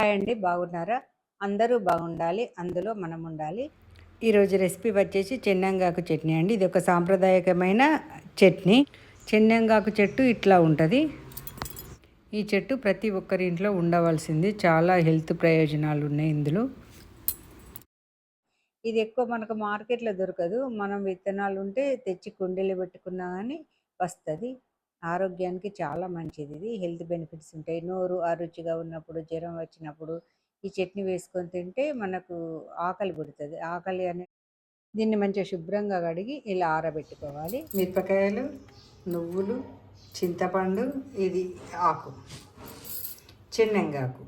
Hi అండి బాగున్నారా? అందరూ బాగుండాలి అందులో మనం ఉండాలి. ఈరోజు రెసిపీ వచ్చేసి చెన్నంగాకు చట్నీ అండి. ఇది ఒక సాంప్రదాయకమైన చట్నీ. చెన్నంగాకు చెట్టు ఇట్లా ఉంటుంది. ఈ చెట్టు ప్రతి ఒక్కరి ఇంట్లో ఉండవలసింది. చాలా హెల్త్ ప్రయోజనాలు ఉన్నాయి ఇందులో. ఇది ఎక్కువ మనకు మార్కెట్లో దొరకదు. మనం విత్తనాలు ఉంటే తెచ్చి కుండీలు పెట్టుకున్నా కానీ వస్తుంది. ఆరోగ్యానికి చాలా మంచిది ఇది. హెల్త్ బెనిఫిట్స్ ఉంటాయి. నోరు అరుచిగా ఉన్నప్పుడు జ్వరం వచ్చినప్పుడు ఈ చట్నీ వేసుకొని తింటే మనకు ఆకలి పుడుతుంది. ఆకలి అనే దీన్ని మంచిగా శుభ్రంగా కడిగి ఇలా ఆరబెట్టుకోవాలి. మిరపకాయలు నువ్వులు చింతపండు ఇది ఆకు చిన్నంగాకు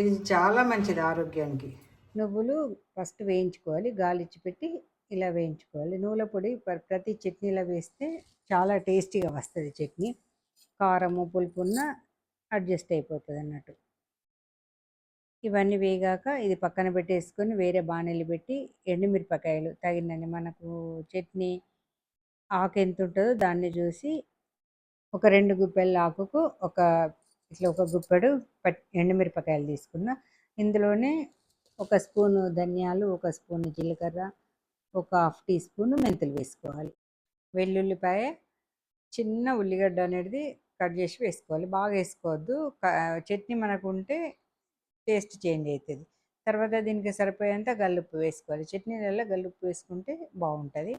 ఇది చాలా మంచిది ఆరోగ్యానికి. నువ్వులు ఫస్ట్ వేయించుకోవాలి. గాలిచ్చి పెట్టి ఇలా వేయించుకోవాలి. నువ్వుల పొడి ప్రతి చట్నీలో వేస్తే చాలా టేస్టీగా వస్తుంది చట్నీ. కారము పులుపున్న అడ్జస్ట్ అయిపోతుంది అన్నట్టు ఇవన్నీ వేగాక ఇది పక్కన పెట్టేసుకొని వేరే బాణీలు పెట్టి ఎండుమిరపకాయలు తగినని మనకు చట్నీ ఆకు ఎంత ఉంటుందో దాన్ని చూసి ఒక రెండు గుప్పెల ఆకుకు ఒక ఇట్లా ఒక గుప్పెడు ఎండుమిరపకాయలు తీసుకున్న. ఇందులోనే ఒక స్పూను ధనియాలు ఒక స్పూను జీలకర్ర ఒక హాఫ్ టీ స్పూన్ మెంతులు వేసుకోవాలి. వెల్లుల్లిపాయ చిన్న ఉల్లిగడ్డ అనేది కట్ చేసి వేసుకోవాలి. బాగా వేసుకోవద్దు. చట్నీ మనకు ఉంటే టేస్ట్ చేంజ్ అవుతుంది తర్వాత దీనికి సరిపోయేంత గల్లుప్పు వేసుకోవాలి. చట్నీలలో గల్లుప్పు వేసుకుంటే బాగుంటుంది.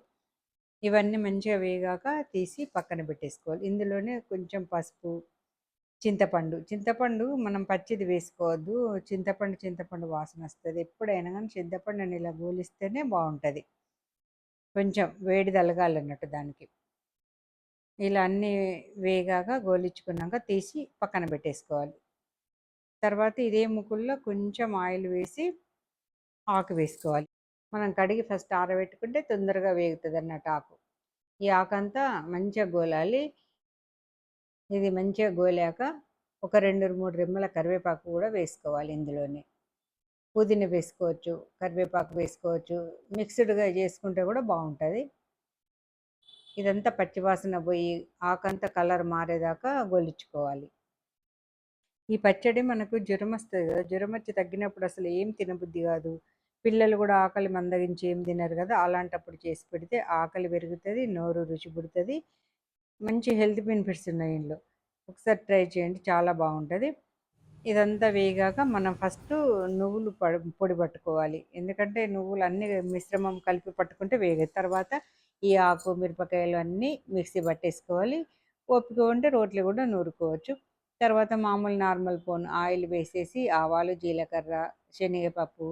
ఇవన్నీ మంచిగా వేగాక తీసి పక్కన పెట్టేసుకోవాలి. ఇందులోనే కొంచెం పసుపు చింతపండు. చింతపండు మనం పచ్చిది వేసుకోవద్దు. చింతపండు చింతపండు వాసన వస్తుంది. ఎప్పుడైనా కానీ చింతపండుని ఇలా గోలిస్తేనే బాగుంటుంది. కొంచెం వేడి తలగాలన్నట్టు దానికి. ఇలా అన్నీ వేగాక గోలించుకున్నాక తీసి పక్కన పెట్టేసుకోవాలి. తర్వాత ఇదే ముక్కుల్లో కొంచెం ఆయిల్ వేసి ఆకు వేసుకోవాలి. మనం కడిగి ఫస్ట్ ఆరబెట్టుకుంటే తొందరగా వేగుతుంది అన్నట్టు ఆకు. ఈ ఆకు అంతా మంచిగా గోలాలి. ఇది మంచిగా గోలాక ఒక రెండు మూడు రెమ్మల కరివేపాకు కూడా వేసుకోవాలి ఇందులోనే. పుదీనా వేసుకోవచ్చు కరివేపాకు వేసుకోవచ్చు మిక్స్డ్గా చేసుకుంటే కూడా బాగుంటుంది. ఇదంతా పచ్చివాసన పోయి ఆకంతా కలర్ మారేదాకా గొలిచుకోవాలి. ఈ పచ్చడి మనకు జ్వరం వస్తుంది కదా జ్వరం వచ్చి తగ్గినప్పుడు అసలు ఏం తినబుద్ధి కాదు. పిల్లలు కూడా ఆకలి మందగించి ఏం తినరు కదా అలాంటప్పుడు చేసి పెడితే ఆకలి పెరుగుతుంది నోరు రుచి పుడుతుంది. మంచి హెల్త్ బెనిఫిట్స్ ఉన్నాయి ఇంట్లో ఒకసారి ట్రై చేయండి చాలా బాగుంటుంది. ఇదంతా వేగాక మనం ఫస్ట్ నువ్వులు పొడి పట్టుకోవాలి. ఎందుకంటే నువ్వులు అన్ని మిశ్రమం కలిపి పట్టుకుంటే వేగదు తర్వాత ఈ ఆకు మిరపకాయలు అన్నీ మిక్సీ పట్టేసుకోవాలి. ఓపిక ఉంటే రోట్లు కూడా నూరుకోవచ్చు. తర్వాత మామూలు నార్మల్ పోన్ ఆయిల్ వేసేసి ఆవాలు జీలకర్ర శనగపప్పు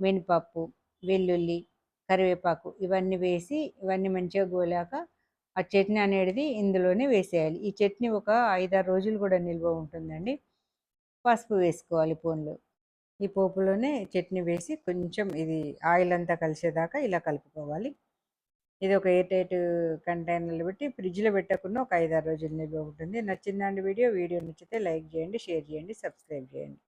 మినపప్పు వెల్లుల్లి కరివేపాకు ఇవన్నీ వేసి ఇవన్నీ మంచిగా గోలాక ఆ చట్నీ అనేది ఇందులోనే వేసేయాలి. ఈ చట్నీ ఒక ఐదారు రోజులు కూడా నిల్వ ఉంటుందండి. పసుపు వేసుకోవాలి పోన్లో. ఈ పోపులోనే చట్నీ వేసి కొంచెం ఇది ఆయిల్ అంతా కలిసేదాకా ఇలా కలుపుకోవాలి. ఇది ఒక ఎయిట్ ఎయిట్ కంటైనర్లు పెట్టి ఫ్రిడ్జ్లో పెట్టకుండా ఒక ఐదారు రోజులు నిల్వ ఉంటుంది. నచ్చిందండి వీడియో వీడియో నచ్చితే లైక్ చేయండి షేర్ చేయండి సబ్స్క్రైబ్ చేయండి.